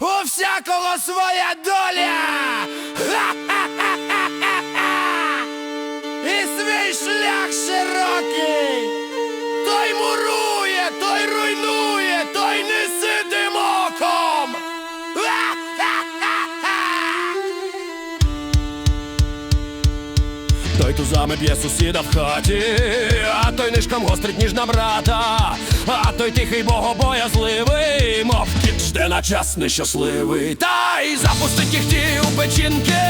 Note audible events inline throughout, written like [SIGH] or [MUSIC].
у всякого своя доля. [LAUGHS] І свій шлях широкий. Той мурує, той руйнує, той не сидим оком. [LAUGHS] Той тузами б'є сусіда в хаті, а той нишком гострить ніж на брата, а той тихий богобоязливий, мов жде на час нещасливий. Та й запустить їх ті у печінки,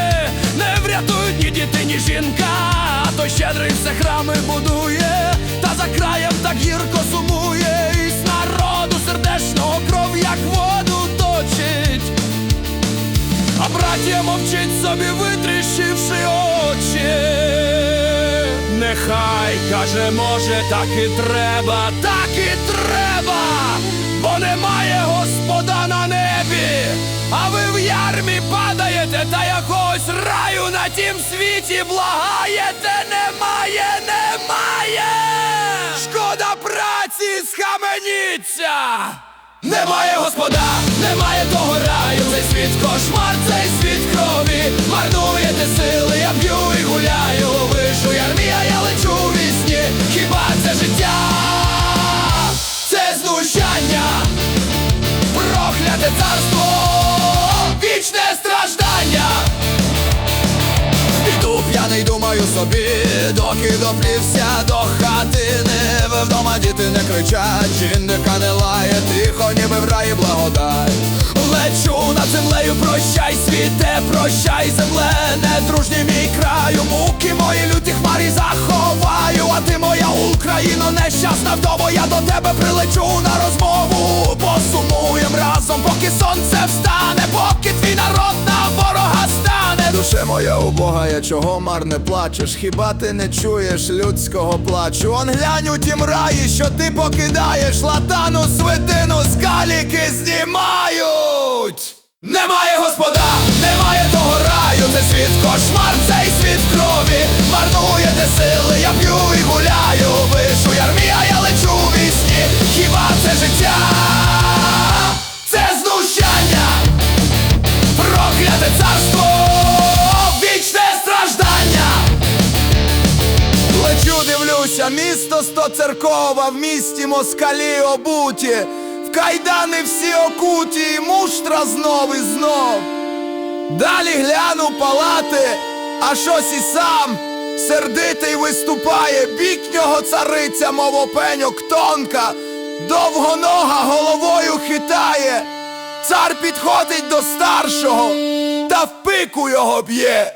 не врятують ні діти, ні жінка, а той щедрий все храми будує, та за краєм так гірко сумує, і з народу сердечного кров, як воду точить. А браття мовчить собі, витріщивши очі. Нехай каже, може, так і треба, так і треба, немає Господа на небі, а ви в ярмі падаєте та якогось раю на тім світі благаєте, немає, немає. Шкода праці, схаменіться. Немає господа, немає того раю, цей світ кошмар, цей світ крові, марнуєте сили, собі, доки доплівся до хатини. Вдома діти не кричать, жінка не лає, тихо, ніби в раї благодать. Лечу над землею, прощай, світе, прощай, земле, недружній мій краю, муки мої люті хмарі заховаю, а ти моя Україно, нещасна вдома, я до тебе прилечу на розмову. Посумуєм разом, поки сонце встане, поки твій народ на. Душе моя убога, я чого марне плачеш? Хіба ти не чуєш людського плачу? Он глянь у тім раї, що ти покидаєш, латану свитину з каліки знімають. Немає господа, немає того раю, це світ кошмар, цей світ крові, марнуєте сили, я п'ю і гуляю, вишу ярмія, я лечу вісні, хіба це життя, дивлюся, місто сто церкова, в місті москалі обуті, в кайдани всі окуті, і муштра знов і знов. Далі гляну палати, а щось і сам сердитий виступає, бік нього цариця, мов опеньок тонка, довгонога головою хитає. Цар підходить до старшого та в пику його б'є.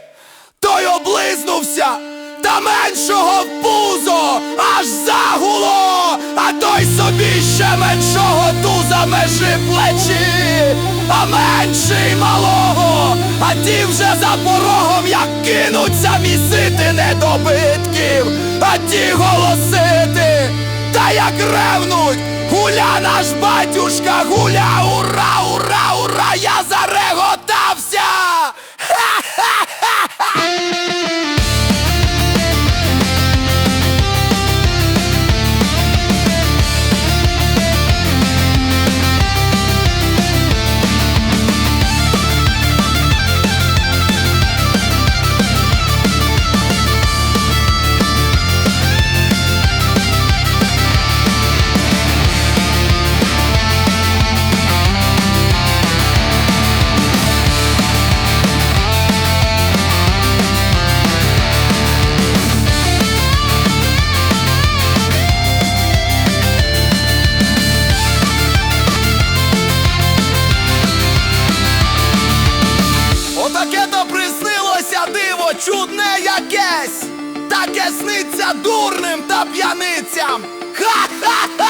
Той облизнувся, та меншого в пузо аж загуло, а той собі ще меншого туза межи плечі, а менший малого, а ті вже за порогом, як кинуться місити недобитків, а ті голосити, та як ревнуть, гуля наш батюшка, гуля, ура, ура, ура, я зареготався! Чудне якесь, таке сниться дурним та п'яницям. Ха-ха-ха-ха!